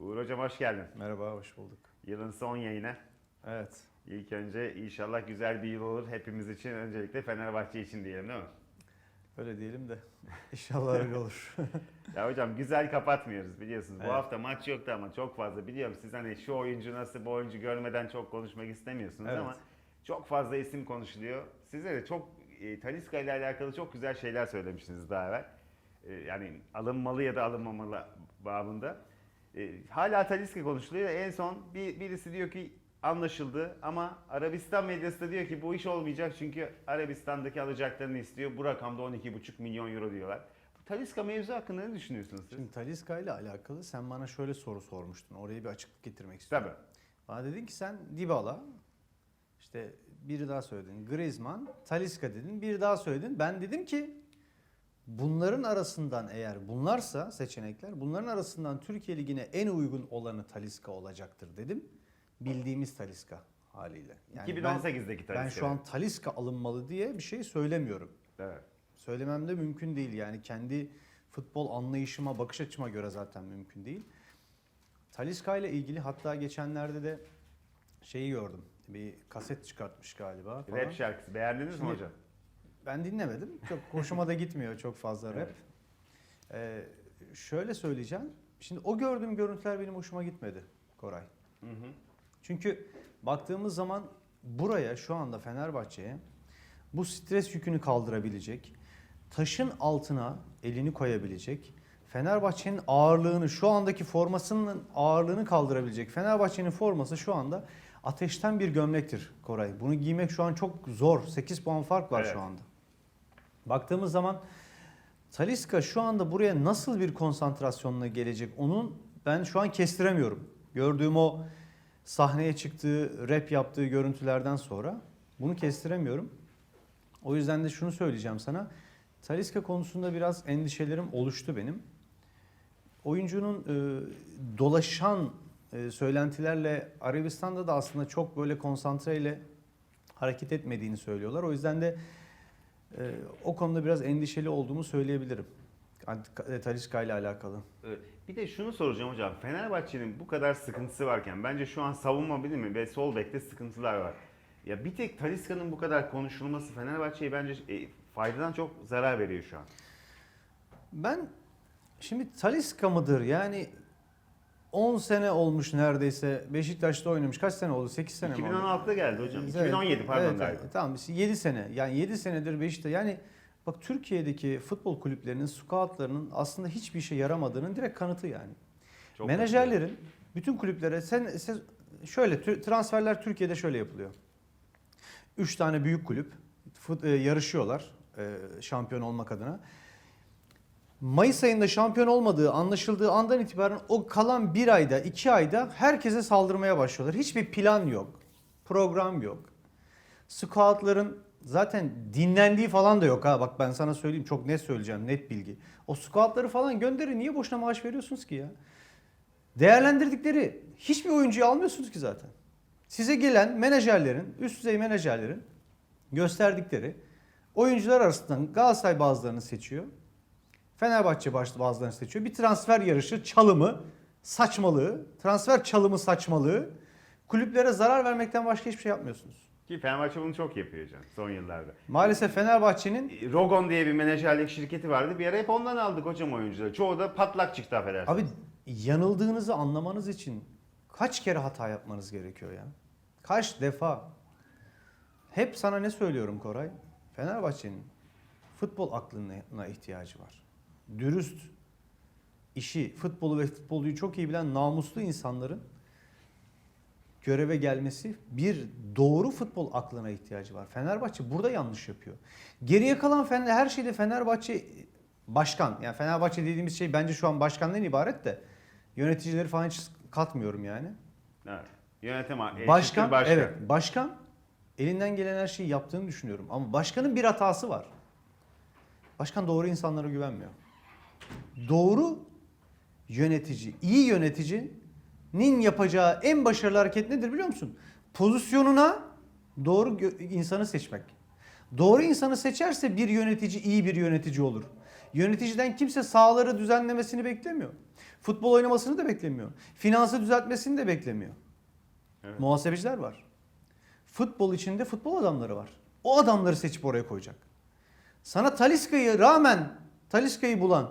Uğur Hocam hoş geldin. Merhaba, hoş bulduk. Yılın son yayını. Evet, İlk önce inşallah güzel bir yıl olur hepimiz için. Öncelikle Fenerbahçe için diyelim değil mi? öyle diyelim de inşallah öyle olur. Ya hocam güzel kapatmıyoruz biliyorsunuz. Bu Evet. hafta maç yoktu ama çok fazla biliyorum. Siz hani şu oyuncu nasıl bu oyuncu görmeden çok konuşmak istemiyorsunuz Evet. ama çok fazla isim konuşuluyor. Size de çok e, Talisca ile alakalı çok güzel şeyler söylemişsiniz daha evvel. E, yani alınmalı ya da alınmamalı babında. E, hala Talisca konuşuluyor. En son bir, birisi diyor ki anlaşıldı ama Arabistan medyası da diyor ki bu iş olmayacak çünkü Arabistan'daki alacaklarını istiyor. Bu rakamda 12,5 milyon euro diyorlar. Bu Talisca mevzu hakkında ne düşünüyorsunuz siz? Şimdi Talisca ile alakalı sen bana şöyle soru sormuştun. Oraya bir açıklık getirmek istiyorum. Tabii. Bana dedin ki sen Dybala, işte biri daha söyledin. Griezmann, Talisca dedin. Bir daha söyledin. Ben dedim ki bunların arasından eğer bunlarsa seçenekler, bunların arasından Türkiye Ligi'ne en uygun olanı Talisca olacaktır dedim. Bildiğimiz Talisca haliyle. Yani ben- 2018'deki Talisca. Ben şu an Talisca alınmalı diye bir şey söylemiyorum. Evet. Söylemem de mümkün değil. Yani kendi futbol anlayışıma, bakış açıma göre zaten mümkün değil. Talisca ile ilgili hatta geçenlerde de şeyi gördüm. Bir kaset çıkartmış galiba. falan. Rap şarkısı beğendiniz mi Şimdi- hocam? Ben dinlemedim. Çok hoşuma da gitmiyor çok fazla rap. Evet. Ee, şöyle söyleyeceğim. Şimdi o gördüğüm görüntüler benim hoşuma gitmedi Koray. Hı hı. Çünkü baktığımız zaman buraya şu anda Fenerbahçe'ye bu stres yükünü kaldırabilecek, taşın altına elini koyabilecek, Fenerbahçe'nin ağırlığını, şu andaki formasının ağırlığını kaldırabilecek. Fenerbahçe'nin forması şu anda ateşten bir gömlektir Koray. Bunu giymek şu an çok zor. 8 puan fark var Evet. şu anda. Baktığımız zaman Talisca şu anda buraya nasıl bir konsantrasyonla gelecek onun ben şu an kestiremiyorum. Gördüğüm o sahneye çıktığı, rap yaptığı görüntülerden sonra bunu kestiremiyorum. O yüzden de şunu söyleyeceğim sana. Talisca konusunda biraz endişelerim oluştu benim. Oyuncunun e, dolaşan e, söylentilerle Arabistan'da da aslında çok böyle konsantreyle hareket etmediğini söylüyorlar. O yüzden de e, o konuda biraz endişeli olduğumu söyleyebilirim. Talisca ile alakalı. Bir de şunu soracağım hocam. Fenerbahçe'nin bu kadar sıkıntısı varken bence şu an savunma bilimi ve sol bekte sıkıntılar var. Ya bir tek Talisca'nın bu kadar konuşulması Fenerbahçe'ye bence e, faydadan çok zarar veriyor şu an. Ben şimdi Talisca mıdır? Yani 10 sene olmuş neredeyse. Beşiktaş'ta oynamış. Kaç sene oldu? 8 sene mi oldu? 2016'da geldi hocam. Evet, 2017 pardon evet, galiba. evet. Tamam 7 sene. Yani 7 senedir Beşiktaş. Yani bak Türkiye'deki futbol kulüplerinin, scoutlarının aslında hiçbir işe yaramadığının direkt kanıtı yani. Çok Menajerlerin bütün kulüplere sen, sen şöyle transferler Türkiye'de şöyle yapılıyor. 3 tane büyük kulüp e, yarışıyorlar e, şampiyon olmak adına. Mayıs ayında şampiyon olmadığı anlaşıldığı andan itibaren o kalan bir ayda, iki ayda herkese saldırmaya başlıyorlar. Hiçbir plan yok, program yok. Scoutların zaten dinlendiği falan da yok ha. Bak ben sana söyleyeyim çok net söyleyeceğim, net bilgi. O scoutları falan gönderin. Niye boşuna maaş veriyorsunuz ki ya? Değerlendirdikleri hiçbir oyuncuyu almıyorsunuz ki zaten. Size gelen menajerlerin, üst düzey menajerlerin gösterdikleri oyuncular arasından Galatasaray bazılarını seçiyor. Fenerbahçe başta bazılarını seçiyor. Bir transfer yarışı çalımı, saçmalığı, transfer çalımı saçmalığı. Kulüplere zarar vermekten başka hiçbir şey yapmıyorsunuz. Ki Fenerbahçe bunu çok yapıyor hocam son yıllarda. Maalesef Fenerbahçe'nin Rogon diye bir menajerlik şirketi vardı. Bir ara hep ondan aldık hocam oyuncuları. Çoğu da patlak çıktı affedersiniz. abi yanıldığınızı anlamanız için kaç kere hata yapmanız gerekiyor ya? Kaç defa? Hep sana ne söylüyorum Koray? Fenerbahçe'nin futbol aklına ihtiyacı var. Dürüst, işi, futbolu ve futbolcuyu çok iyi bilen namuslu insanların göreve gelmesi bir doğru futbol aklına ihtiyacı var. Fenerbahçe burada yanlış yapıyor. Geriye kalan Fener, her şeyde Fenerbahçe başkan. Yani Fenerbahçe dediğimiz şey bence şu an başkandan ibaret de yöneticileri falan hiç katmıyorum yani. Evet. Yönetim Başkan, başkan. evet başkan elinden gelen her şeyi yaptığını düşünüyorum. Ama başkanın bir hatası var. Başkan doğru insanlara güvenmiyor. Doğru yönetici, iyi yöneticinin yapacağı en başarılı hareket nedir biliyor musun? Pozisyonuna doğru insanı seçmek. Doğru insanı seçerse bir yönetici iyi bir yönetici olur. Yöneticiden kimse sahaları düzenlemesini beklemiyor. Futbol oynamasını da beklemiyor. Finansı düzeltmesini de beklemiyor. Evet. Muhasebeciler var. Futbol içinde futbol adamları var. O adamları seçip oraya koyacak. Sana Taliska'yı rağmen Taliska'yı bulan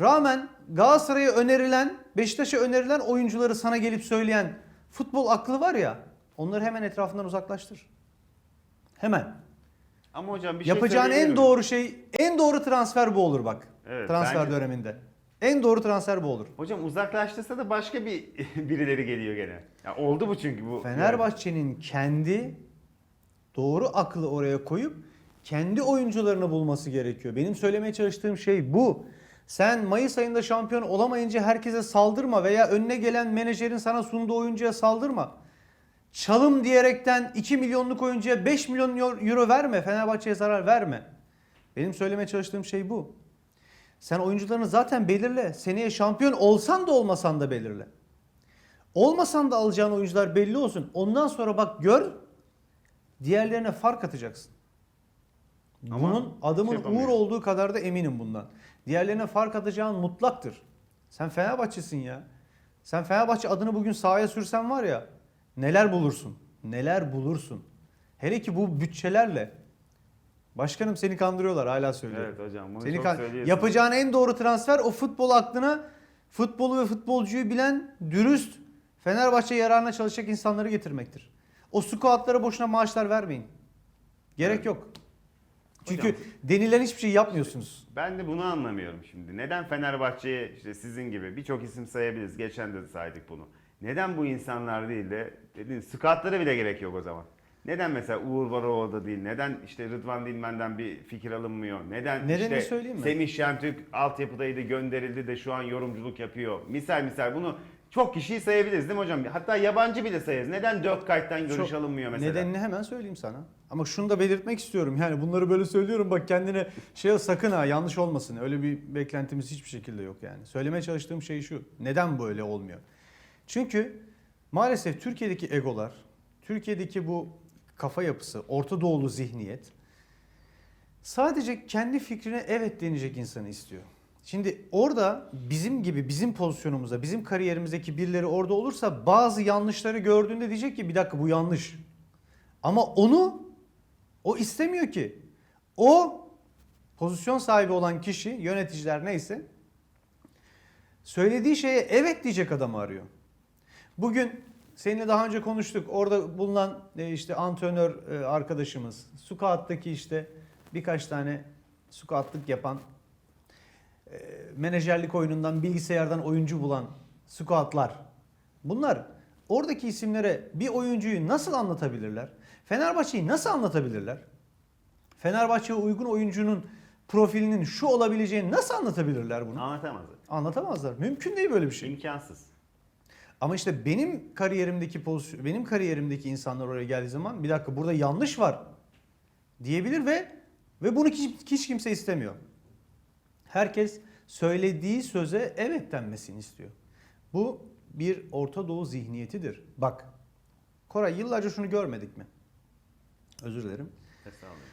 rağmen Galatasaray'a önerilen, Beşiktaş'a önerilen oyuncuları sana gelip söyleyen futbol aklı var ya onları hemen etrafından uzaklaştır. Hemen. Ama hocam bir şey Yapacağın en doğru şey, en doğru transfer bu olur bak. Evet, transfer bence- döneminde. En doğru transfer bu olur. Hocam uzaklaştırsa da başka bir birileri geliyor gene. Ya oldu bu çünkü bu. Fenerbahçe'nin kendi doğru aklı oraya koyup kendi oyuncularını bulması gerekiyor. Benim söylemeye çalıştığım şey bu. Sen Mayıs ayında şampiyon olamayınca herkese saldırma veya önüne gelen menajerin sana sunduğu oyuncuya saldırma. Çalım diyerekten 2 milyonluk oyuncuya 5 milyon euro verme. Fenerbahçe'ye zarar verme. Benim söylemeye çalıştığım şey bu. Sen oyuncularını zaten belirle. Seneye şampiyon olsan da olmasan da belirle. Olmasan da alacağın oyuncular belli olsun. Ondan sonra bak gör diğerlerine fark atacaksın. Ama Bunun adımın şey. Uğur olduğu kadar da eminim bundan. Diğerlerine fark atacağın mutlaktır. Sen Fenerbahçe'sin ya. Sen Fenerbahçe adını bugün sahaya sürsen var ya neler bulursun. Neler bulursun. Hele ki bu bütçelerle. Başkanım seni kandırıyorlar hala söylüyorum. Evet hocam bunu Seni çok söylüyorsunuz. yapacağın en doğru transfer o futbol aklına futbolu ve futbolcuyu bilen dürüst Fenerbahçe yararına çalışacak insanları getirmektir. O squatlara boşuna maaşlar vermeyin. Gerek Evet. yok. Çünkü Hocam- denilen hiçbir şey yapmıyorsunuz. Ben de bunu anlamıyorum şimdi. Neden Fenerbahçe'ye işte sizin gibi birçok isim sayabiliriz. Geçen de saydık bunu. Neden bu insanlar değil de dediğin skatlara bile gerek yok o zaman. Neden mesela Uğur Varoğlu'da değil? Neden işte Rıdvan Dilmen'den bir fikir alınmıyor? Neden Nedenini işte söyleyeyim mi? Semih Şentürk altyapıdaydı gönderildi de şu an yorumculuk yapıyor. Misal misal bunu çok kişiyi sayabiliriz değil mi hocam? Hatta yabancı bile sayarız. Neden dört kayıttan görüş Çok- alınmıyor mesela? Nedenini hemen söyleyeyim sana. Ama şunu da belirtmek istiyorum. Yani bunları böyle söylüyorum bak kendine şey sakın ha yanlış olmasın. Öyle bir beklentimiz hiçbir şekilde yok yani. Söylemeye çalıştığım şey şu. Neden böyle olmuyor? Çünkü maalesef Türkiye'deki egolar, Türkiye'deki bu kafa yapısı, Orta Doğulu zihniyet sadece kendi fikrine evet deneyecek insanı istiyor. Şimdi orada bizim gibi bizim pozisyonumuza, bizim kariyerimizdeki birileri orada olursa bazı yanlışları gördüğünde diyecek ki bir dakika bu yanlış. Ama onu o istemiyor ki. O pozisyon sahibi olan kişi, yöneticiler neyse söylediği şeye evet diyecek adamı arıyor. Bugün seninle daha önce konuştuk. Orada bulunan e, işte antrenör e, arkadaşımız, Sukat'taki işte birkaç tane Sukatlık yapan e, menajerlik oyunundan bilgisayardan oyuncu bulan Sukatlar. Bunlar oradaki isimlere bir oyuncuyu nasıl anlatabilirler? Fenerbahçe'yi nasıl anlatabilirler? Fenerbahçe'ye uygun oyuncunun profilinin şu olabileceğini nasıl anlatabilirler bunu? Anlatamazlar. Anlatamazlar. Mümkün değil böyle bir şey. İmkansız. Ama işte benim kariyerimdeki pozisyon, benim kariyerimdeki insanlar oraya geldiği zaman bir dakika burada yanlış var diyebilir ve ve bunu hiç, hiç kimse istemiyor. Herkes söylediği söze evet denmesini istiyor. Bu bir Orta Doğu zihniyetidir. Bak Koray yıllarca şunu görmedik mi? Özür dilerim. Estağfurullah.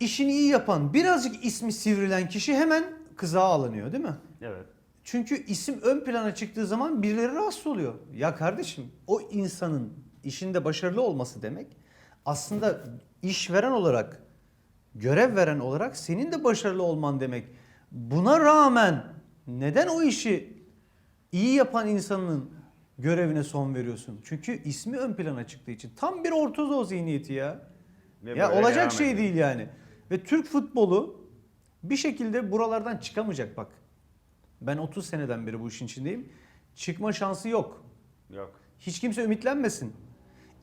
İşini iyi yapan, birazcık ismi sivrilen kişi hemen kızağa alınıyor değil mi? Evet. Çünkü isim ön plana çıktığı zaman birileri rahatsız oluyor. Ya kardeşim o insanın işinde başarılı olması demek aslında işveren olarak, görev veren olarak senin de başarılı olman demek. Buna rağmen neden o işi iyi yapan insanın görevine son veriyorsun? Çünkü ismi ön plana çıktığı için. Tam bir ortodoks zihniyeti ya. Ve ya olacak şey ediyor. değil yani. Ve Türk futbolu bir şekilde buralardan çıkamayacak bak. Ben 30 seneden beri bu işin içindeyim. Çıkma şansı yok. Yok. Hiç kimse ümitlenmesin.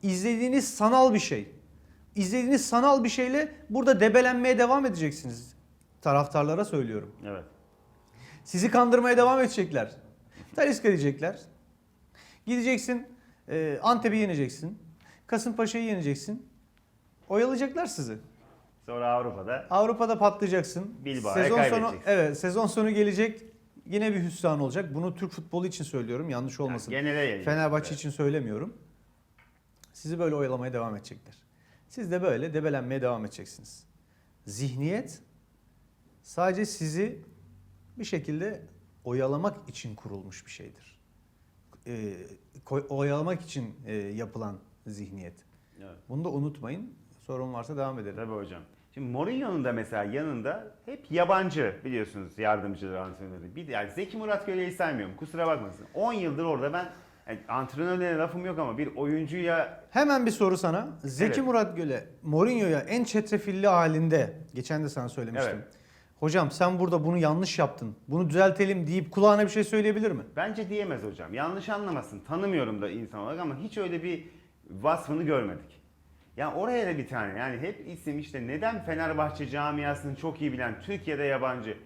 İzlediğiniz sanal bir şey. İzlediğiniz sanal bir şeyle burada debelenmeye devam edeceksiniz. Taraftarlara söylüyorum. Evet. Sizi kandırmaya devam edecekler. Taliska diyecekler. Gideceksin e, Antep'i yeneceksin. Kasımpaşa'yı yeneceksin. Oyalayacaklar sizi. Sonra Avrupa'da Avrupa'da patlayacaksın. Bilbao'ya sezon sonu evet sezon sonu gelecek. Yine bir hüsran olacak. Bunu Türk futbolu için söylüyorum. Yanlış olmasın. genele yayılacak. Fenerbahçe Evet. için söylemiyorum. Sizi böyle oyalamaya devam edecekler. Siz de böyle debelenmeye devam edeceksiniz. Zihniyet Sadece sizi bir şekilde oyalamak için kurulmuş bir şeydir. Koy- oyalamak için e, yapılan zihniyet. Evet. Bunu da unutmayın. Sorun varsa devam edelim. Tabii hocam. Şimdi Mourinho'nun da mesela yanında hep yabancı biliyorsunuz yardımcıları antrenörü. Bir de yani Zeki Murat Göle'yi saymıyorum kusura bakmasın. 10 yıldır orada ben yani antrenörlere lafım yok ama bir oyuncuya Hemen bir soru sana. Zeki Evet. Murat Göle Mourinho'ya en çetrefilli halinde geçen de sana söylemiştim. Evet. Hocam sen burada bunu yanlış yaptın. Bunu düzeltelim deyip kulağına bir şey söyleyebilir mi? bence diyemez hocam. Yanlış anlamasın. Tanımıyorum da insan olarak ama hiç öyle bir vasfını görmedik. Ya oraya da bir tane yani hep isim işte neden Fenerbahçe camiasını çok iyi bilen Türkiye'de yabancı.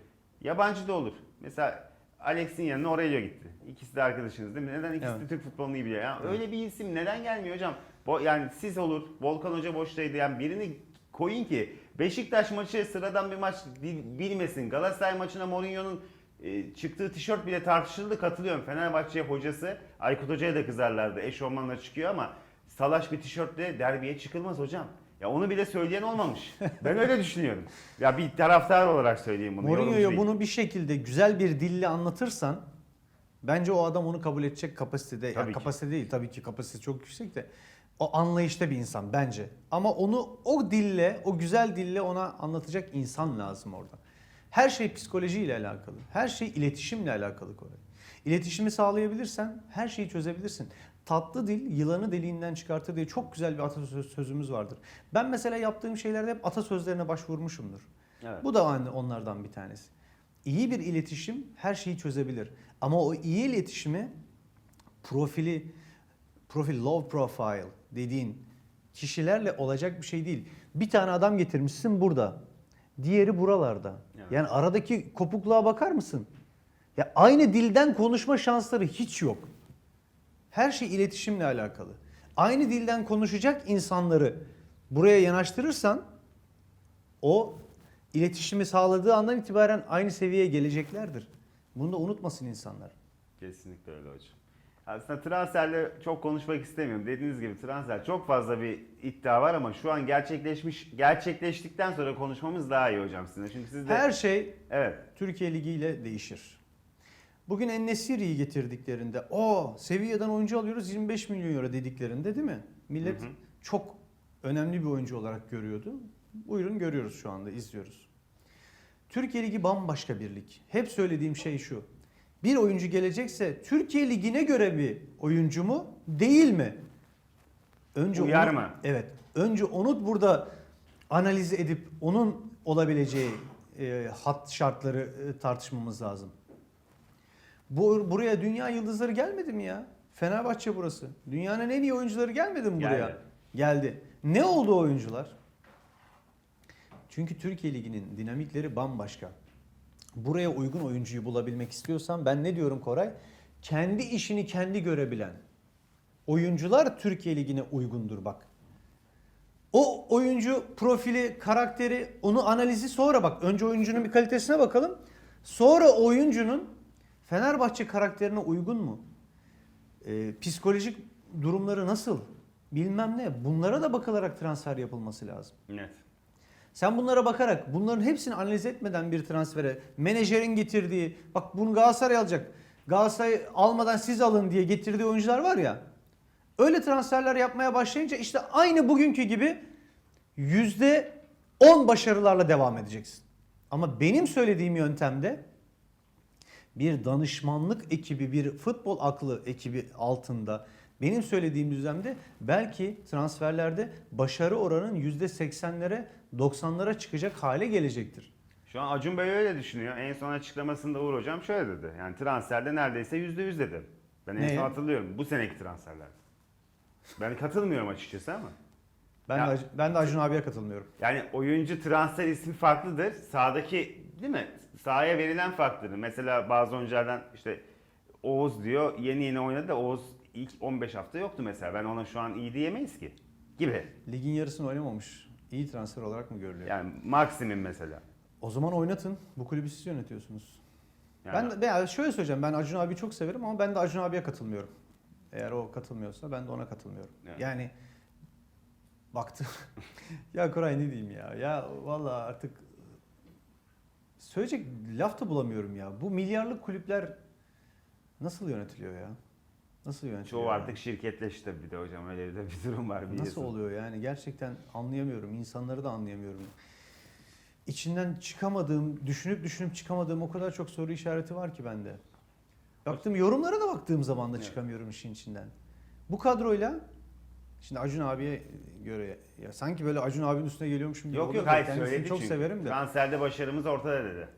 Yabancı da olur. Mesela Alex'in yanına Aurelio gitti. İkisi de arkadaşınız değil mi? Neden ikisi de Evet. Türk futbolunu iyi biliyor? Ya öyle bir isim neden gelmiyor hocam? Bo- yani siz olur, Volkan Hoca boştaydı. Yani birini koyun ki Beşiktaş maçı sıradan bir maç bil- bilmesin. Galatasaray maçına Mourinho'nun e, çıktığı tişört bile tartışıldı katılıyorum. Fenerbahçe hocası Aykut Hoca'ya da kızarlardı. Eşofmanla çıkıyor ama salaş bir tişörtle derbiye çıkılmaz hocam. Ya onu bile söyleyen olmamış. Ben öyle düşünüyorum. Ya bir taraftar olarak söyleyeyim bunu. Mourinho'ya bunu bir şekilde güzel bir dille anlatırsan bence o adam onu kabul edecek kapasitede. Tabii ya ki. kapasite değil tabii ki kapasite çok yüksek de o anlayışta bir insan bence. Ama onu o dille, o güzel dille ona anlatacak insan lazım orada. Her şey psikolojiyle alakalı. Her şey iletişimle alakalı Koray. İletişimi sağlayabilirsen her şeyi çözebilirsin. Tatlı dil yılanı deliğinden çıkartır diye çok güzel bir atasözümüz vardır. Ben mesela yaptığım şeylerde hep atasözlerine başvurmuşumdur. Evet. Bu da aynı onlardan bir tanesi. İyi bir iletişim her şeyi çözebilir. Ama o iyi iletişimi profili, profil low profile dediğin kişilerle olacak bir şey değil. Bir tane adam getirmişsin burada. Diğeri buralarda. Evet. Yani aradaki kopukluğa bakar mısın? Ya aynı dilden konuşma şansları hiç yok. Her şey iletişimle alakalı. Aynı dilden konuşacak insanları buraya yanaştırırsan o iletişimi sağladığı andan itibaren aynı seviyeye geleceklerdir. Bunu da unutmasın insanlar. Kesinlikle öyle hocam. Aslında transferle çok konuşmak istemiyorum. Dediğiniz gibi transfer çok fazla bir iddia var ama şu an gerçekleşmiş gerçekleştikten sonra konuşmamız daha iyi hocam sizinle. Çünkü siz de Her şey evet Türkiye Ligi ile değişir. Bugün En-Nesyri'yi getirdiklerinde o Sevilla'dan oyuncu alıyoruz 25 milyon euro dediklerinde değil mi? Millet Hı hı. çok önemli bir oyuncu olarak görüyordu. Buyurun görüyoruz şu anda izliyoruz. Türkiye Ligi bambaşka bir lig. Hep söylediğim şey şu. Bir oyuncu gelecekse Türkiye Ligi'ne göre bir oyuncu mu değil mi? Önce Uyar onu- mı? Evet. Önce onu burada analiz edip onun olabileceği e, hat şartları e, tartışmamız lazım. Bu buraya dünya yıldızları gelmedi mi ya? Fenerbahçe burası. Dünyanın en iyi oyuncuları gelmedi mi buraya? Geldi. Geldi. Ne oldu oyuncular? Çünkü Türkiye Ligi'nin dinamikleri bambaşka. Buraya uygun oyuncuyu bulabilmek istiyorsan ben ne diyorum Koray? Kendi işini kendi görebilen oyuncular Türkiye Ligi'ne uygundur bak. O oyuncu profili, karakteri, onu analizi sonra bak. Önce oyuncunun bir kalitesine bakalım. Sonra oyuncunun Fenerbahçe karakterine uygun mu? Ee, psikolojik durumları nasıl? Bilmem ne. Bunlara da bakılarak transfer yapılması lazım. net. Sen bunlara bakarak bunların hepsini analiz etmeden bir transfere menajerin getirdiği bak bunu Galatasaray alacak. Galatasaray almadan siz alın diye getirdiği oyuncular var ya. Öyle transferler yapmaya başlayınca işte aynı bugünkü gibi yüzde 10 başarılarla devam edeceksin. Ama benim söylediğim yöntemde bir danışmanlık ekibi, bir futbol aklı ekibi altında benim söylediğim düzlemde belki transferlerde başarı oranının %80'lere 90'lara çıkacak hale gelecektir. Şu an Acun Bey öyle düşünüyor. En son açıklamasında Uğur hocam şöyle dedi. Yani transferde neredeyse %100 dedi. Ben en son hatırlıyorum bu seneki transferler. Ben katılmıyorum açıkçası ama. Ben Ya- de, ben de Acun abiye katılmıyorum. Yani oyuncu transfer ismi farklıdır. Sahadaki değil mi? Sahaya verilen farklıdır. Mesela bazı oyunculardan işte Oğuz diyor yeni yeni oynadı da Oğuz ilk 15 hafta yoktu mesela. Ben ona şu an iyi diyemeyiz ki. Gibi. Ligin yarısını oynamamış. İyi transfer olarak mı görülüyor? Yani Maxim'in mesela. O zaman oynatın. Bu kulübü siz yönetiyorsunuz. Yani Ben, ben şöyle söyleyeceğim. Ben Acun abi çok severim ama ben de Acun abiye katılmıyorum. Eğer o katılmıyorsa ben de ona katılmıyorum. Evet. Yani baktım. ya Koray ne diyeyim ya? Ya vallahi artık söyleyecek laf da bulamıyorum ya. Bu milyarlık kulüpler nasıl yönetiliyor ya? Nasıl yönetiliyor? Çoğu artık şirketleşti bir de hocam öyle de bir durum var biliyorsun. Nasıl oluyor yani? Gerçekten anlayamıyorum. İnsanları da anlayamıyorum. İçinden çıkamadığım, düşünüp düşünüp çıkamadığım o kadar çok soru işareti var ki bende. Baktım yorumlara da baktığım zaman da çıkamıyorum işin içinden. Bu kadroyla şimdi Acun abiye göre ya sanki böyle Acun abinin üstüne geliyormuşum gibi Yok yok hayır kendisini söyledi çok çünkü. severim de. Transferde başarımız ortada dedi.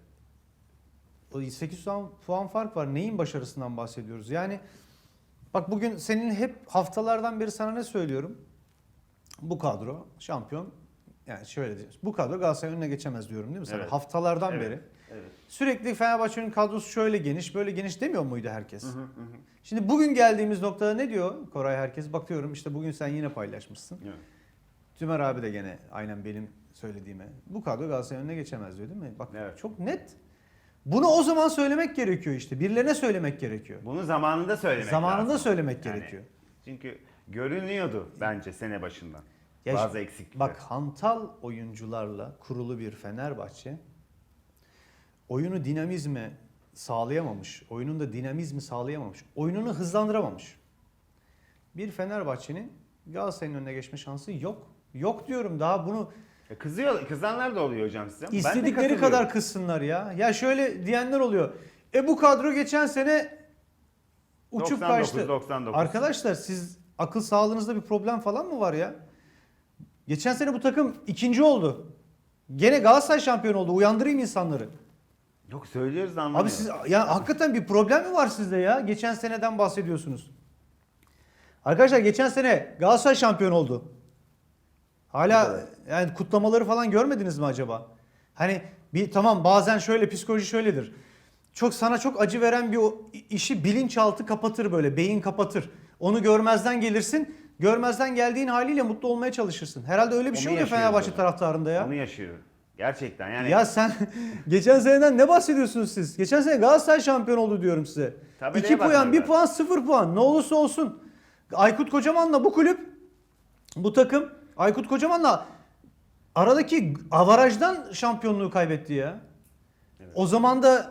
O 8 puan, puan fark var. Neyin başarısından bahsediyoruz? Yani bak bugün senin hep haftalardan beri sana ne söylüyorum? Bu kadro şampiyon. Yani şöyle diyeceğiz. Bu kadro Galatasaray'ın önüne geçemez diyorum değil mi sana? Evet. Haftalardan Evet. beri. Evet. Sürekli Fenerbahçe'nin kadrosu şöyle geniş, böyle geniş demiyor muydu herkes? Hı hı hı. Şimdi bugün geldiğimiz noktada ne diyor Koray herkes? Bakıyorum işte bugün sen yine paylaşmışsın. Evet. Tümer abi de gene aynen benim söylediğime. Bu kadro Galatasaray'ın önüne geçemez diyor değil mi? Bak Evet. çok net. Bunu o zaman söylemek gerekiyor işte. Birilerine söylemek gerekiyor. Bunu zamanında söylemek Zamanında lazım. söylemek Yani gerekiyor. Çünkü görünüyordu bence sene başından. Ya Bazı işte- eksiklikler. Bak hantal oyuncularla kurulu bir Fenerbahçe oyunu dinamizme sağlayamamış. Oyunun da dinamizmi sağlayamamış. Oyununu hızlandıramamış. Bir Fenerbahçe'nin Galatasaray'ın önüne geçme şansı yok. Yok diyorum daha bunu E kızıyor, kızanlar da oluyor hocam size. Ben de istedikleri katılıyorum. kadar kızsınlar ya. Ya şöyle diyenler oluyor. E bu kadro geçen sene uçup 99, kaçtı. 99. Arkadaşlar siz akıl sağlığınızda bir problem falan mı var ya? Geçen sene bu takım ikinci oldu. Gene Galatasaray şampiyon oldu. Uyandırayım insanları. Yok söylüyoruz da anlamıyor. Abi siz ya hakikaten bir problem mi var sizde ya? Geçen seneden bahsediyorsunuz. Arkadaşlar geçen sene Galatasaray şampiyon oldu. Hala Evet. yani kutlamaları falan görmediniz mi acaba? Hani bir tamam bazen şöyle psikoloji şöyledir. Çok sana çok acı veren bir o işi bilinçaltı kapatır böyle beyin kapatır. Onu görmezden gelirsin. Görmezden geldiğin haliyle mutlu olmaya çalışırsın. Herhalde öyle bir Onu şey oluyor Fenerbahçe hocam. taraftarında ya. Onu yaşıyor. Gerçekten yani. Ya sen geçen seneden ne bahsediyorsunuz siz? Geçen sene Galatasaray şampiyon oldu diyorum size. Tabelaya 2 puan, bakmadılar. 1 puan, 0 puan. Ne olursa olsun. Aykut Kocaman'la bu kulüp, bu takım Aykut Kocaman'la aradaki avarajdan şampiyonluğu kaybetti ya. Evet. O zaman da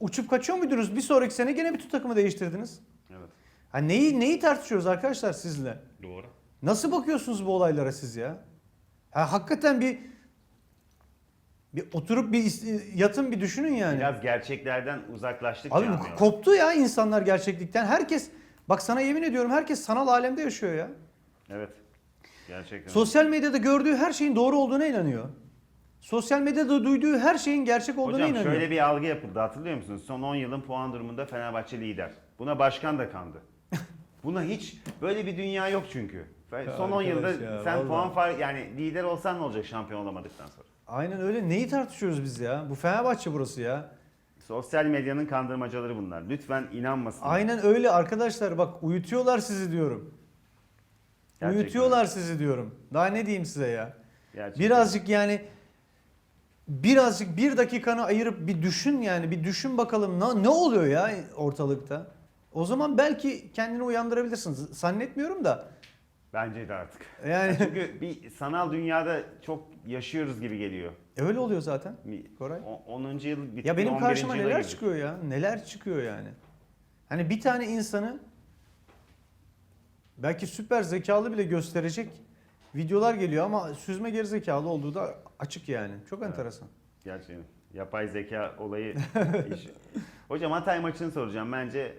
uçup kaçıyor muydunuz? Bir sonraki sene gene bütün takımı değiştirdiniz. Evet. Ha neyi neyi tartışıyoruz arkadaşlar sizle? Doğru. Nasıl bakıyorsunuz bu olaylara siz ya? Ha, hakikaten bir bir oturup bir yatın bir düşünün yani. Biraz gerçeklerden uzaklaştık Abi camialar. koptu ya insanlar gerçeklikten. Herkes bak sana yemin ediyorum herkes sanal alemde yaşıyor ya. Evet. Gerçekten. Sosyal medyada gördüğü her şeyin doğru olduğuna inanıyor. Sosyal medyada duyduğu her şeyin gerçek olduğuna Hocam inanıyor. şöyle bir algı yapıldı hatırlıyor musunuz? Son 10 yılın puan durumunda Fenerbahçe lider. Buna başkan da kandı. Buna hiç böyle bir dünya yok çünkü. Son 10 yılda ya, sen vallahi. puan far yani lider olsan ne olacak şampiyon olamadıktan sonra? Aynen öyle. Neyi tartışıyoruz biz ya? Bu Fenerbahçe burası ya. Sosyal medyanın kandırmacaları bunlar. Lütfen inanmasın. Aynen öyle arkadaşlar bak uyutuyorlar sizi diyorum. Gerçekten. Uyutuyorlar sizi diyorum. Daha ne diyeyim size ya? Gerçekten. Birazcık yani birazcık bir dakikanı ayırıp bir düşün yani bir düşün bakalım ne, ne oluyor ya ortalıkta. O zaman belki kendini uyandırabilirsin. Z- Zannetmiyorum da. Bence de artık. Yani Çünkü bir sanal dünyada çok yaşıyoruz gibi geliyor. öyle oluyor zaten. Koray. o- 10. yıl bitti. Ya benim 11. karşıma neler girdik. çıkıyor ya? Neler çıkıyor yani? Hani bir tane insanı belki süper zekalı bile gösterecek videolar geliyor ama süzme geri zekalı olduğu da açık yani. Çok enteresan. Gerçekten. Yapay zeka olayı iş. Hocam Hatay maçını soracağım. Bence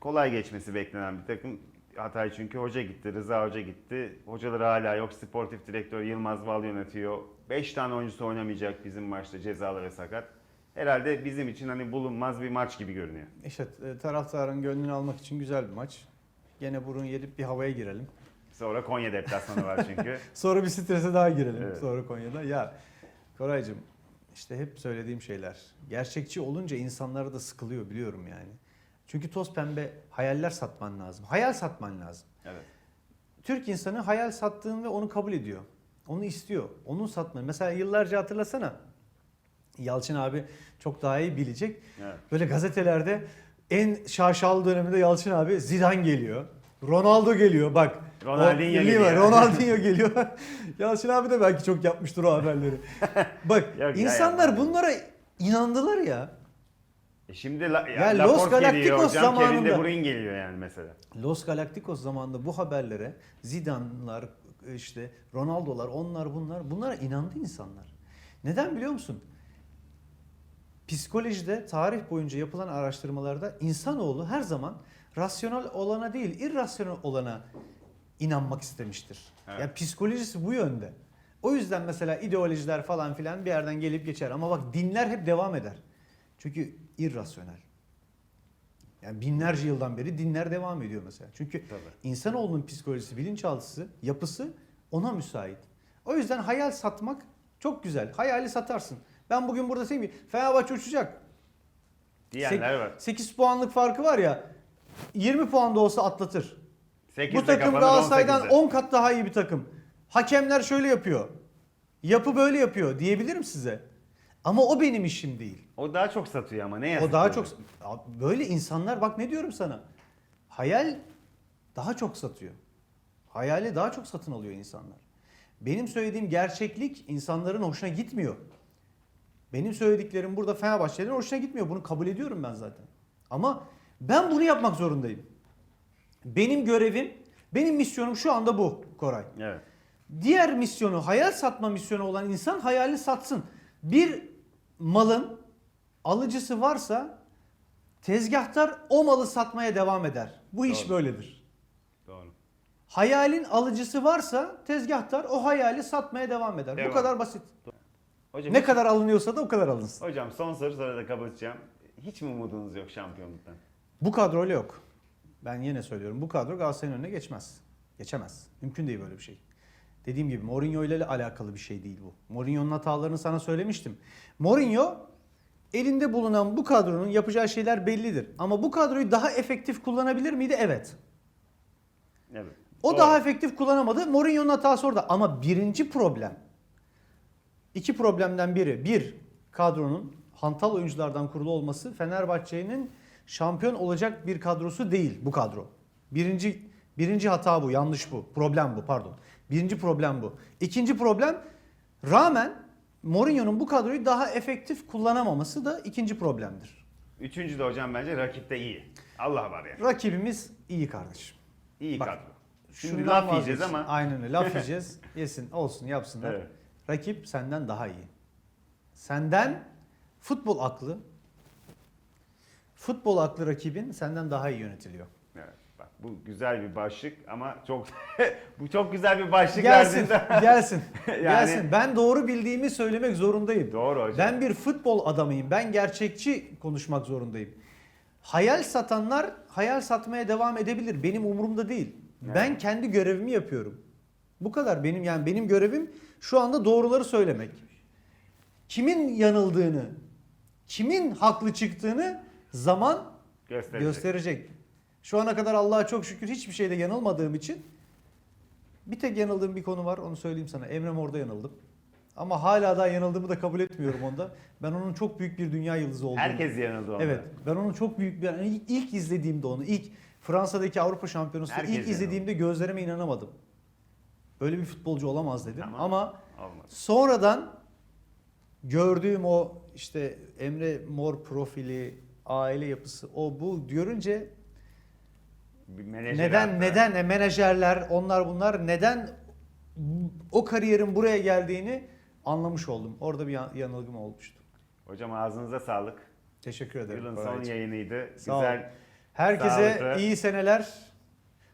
kolay geçmesi beklenen bir takım. Hatay çünkü hoca gitti, Rıza Hoca gitti. Hocaları hala yok. Sportif direktör Yılmaz Val yönetiyor. 5 tane oyuncusu oynamayacak bizim maçta cezalı ve sakat. Herhalde bizim için hani bulunmaz bir maç gibi görünüyor. İşte e, taraftarın gönlünü almak için güzel bir maç. Gene burun yedip bir havaya girelim. Sonra Konya deplasmanı var çünkü. Sonra bir strese daha girelim. Evet. Sonra Konya'da. Ya Koraycığım işte hep söylediğim şeyler. Gerçekçi olunca insanlara da sıkılıyor biliyorum yani. Çünkü toz pembe hayaller satman lazım. Hayal satman lazım. evet. Türk insanı hayal sattığın ve onu kabul ediyor. Onu istiyor. Onun satmayı. Mesela yıllarca hatırlasana. Yalçın abi çok daha iyi bilecek. evet. Böyle gazetelerde en şaşalı döneminde Yalçın abi Zidane geliyor. Ronaldo geliyor bak. Ronaldinho O- geliyor. Ronaldinho geliyor. Yalçın abi de belki çok yapmıştır o haberleri. Bak Yok ya, insanlar yapmaz. bunlara inandılar ya. E şimdi la, Ya ya, Los geliyor Galacticos Kevin De zamanında- Bruyne geliyor yani mesela. Los Galacticos zamanında bu haberlere Zidane'lar, işte Ronaldo'lar, onlar bunlar bunlara inandı insanlar. Neden biliyor musun? Psikolojide tarih boyunca yapılan araştırmalarda insanoğlu her zaman rasyonel olana değil, irrasyonel olana inanmak istemiştir. Evet. Yani psikolojisi bu yönde. O yüzden mesela ideolojiler falan filan bir yerden gelip geçer ama bak dinler hep devam eder. Çünkü irrasyonel. Yani binlerce yıldan beri dinler devam ediyor mesela. Çünkü Tabii. insanoğlunun psikolojisi, bilinçaltısı, yapısı ona müsait. O yüzden hayal satmak çok güzel. Hayali satarsın. Ben bugün burada ki Fenerbahçe uçacak. Diyenler var. 8 puanlık farkı var ya 20 puan da olsa atlatır. 8'de Bu takım Galatasaray'dan 18'de. 10 kat daha iyi bir takım. Hakemler şöyle yapıyor. Yapı böyle yapıyor diyebilirim size. Ama o benim işim değil. O daha çok satıyor ama ne yazık O daha ki çok böyle insanlar bak ne diyorum sana. Hayal daha çok satıyor. Hayali daha çok satın alıyor insanlar. Benim söylediğim gerçeklik insanların hoşuna gitmiyor. Benim söylediklerim burada Fenerbahçelerin hoşuna gitmiyor. Bunu kabul ediyorum ben zaten. Ama ben bunu yapmak zorundayım. Benim görevim, benim misyonum şu anda bu Koray. Evet. Diğer misyonu, hayal satma misyonu olan insan hayalini satsın. Bir malın alıcısı varsa tezgahtar o malı satmaya devam eder. Bu iş Doğru. böyledir. Doğru. Hayalin alıcısı varsa tezgahtar o hayali satmaya devam eder. Devam. Bu kadar basit. Hocam, Ne kadar alınıyorsa da o kadar alınsın. hocam son soru sonra da kapatacağım. Hiç mi umudunuz yok şampiyonluktan? Bu kadroyla yok. Ben yine söylüyorum. Bu kadro Galatasaray'ın önüne geçmez. Geçemez. Mümkün değil böyle bir şey. Dediğim gibi Mourinho ile alakalı bir şey değil bu. Mourinho'nun hatalarını sana söylemiştim. Mourinho elinde bulunan bu kadronun yapacağı şeyler bellidir. Ama bu kadroyu daha efektif kullanabilir miydi? Evet. Evet. O Doğru. daha efektif kullanamadı. Mourinho'nun hatası orada. Ama birinci problem. İki problemden biri. Bir, kadronun hantal oyunculardan kurulu olması Fenerbahçe'nin şampiyon olacak bir kadrosu değil bu kadro. Birinci, birinci hata bu. Yanlış bu. Problem bu pardon. Birinci problem bu. İkinci problem rağmen Mourinho'nun bu kadroyu daha efektif kullanamaması da ikinci problemdir. Üçüncü de hocam bence rakip de iyi. Allah var yani. Rakibimiz iyi kardeşim. İyi Bak, kadro. Şimdi laf yiyeceğiz ama. Aynen öyle. Laf yiyeceğiz. Yesin, olsun, yapsınlar. Evet. Rakip senden daha iyi. Senden futbol aklı futbol aklı rakibin senden daha iyi yönetiliyor. Evet, bak bu güzel bir başlık ama çok bu çok güzel bir başlık Gelsin, verdiğinde- gelsin, Yani- gelsin. Ben doğru bildiğimi söylemek zorundayım. Doğru hocam. Ben bir futbol adamıyım. Ben gerçekçi konuşmak zorundayım. Hayal satanlar hayal satmaya devam edebilir. Benim umurumda değil. Ben kendi görevimi yapıyorum. Bu kadar benim yani benim görevim şu anda doğruları söylemek. Kimin yanıldığını, kimin haklı çıktığını zaman Gösterecek. gösterecek. Şu ana kadar Allah'a çok şükür hiçbir şeyde yanılmadığım için bir tek yanıldığım bir konu var onu söyleyeyim sana. Emre Mor'da yanıldım. Ama hala daha yanıldığımı da kabul etmiyorum onda. Ben onun çok büyük bir dünya yıldızı olduğunu. Herkes yanıldı onda. Evet. Ben onun çok büyük bir yani ilk, ilk izlediğimde onu ilk Fransa'daki Avrupa Şampiyonası Herkes ilk yanıldı. izlediğimde gözlerime inanamadım. Böyle bir futbolcu olamaz dedim. Ama Olmaz. sonradan gördüğüm o işte Emre Mor profili, aile yapısı o bu görünce neden hatta. neden e, menajerler onlar bunlar neden o kariyerin buraya geldiğini anlamış oldum. Orada bir yan- yanılgım olmuştu. Hocam ağzınıza sağlık. Teşekkür ederim. Yılın son yayınıydı. Sağ. Güzel. Herkese Sağlıklı. iyi seneler,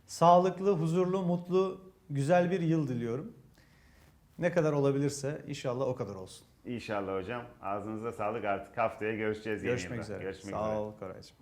sağlıklı, huzurlu, mutlu, güzel bir yıl diliyorum. Ne kadar olabilirse inşallah o kadar olsun. İnşallah hocam. Ağzınıza sağlık artık haftaya görüşeceğiz. yeni Görüşmek yılda. üzere. Görüşmek Sağ üzere. ol Koraycığım.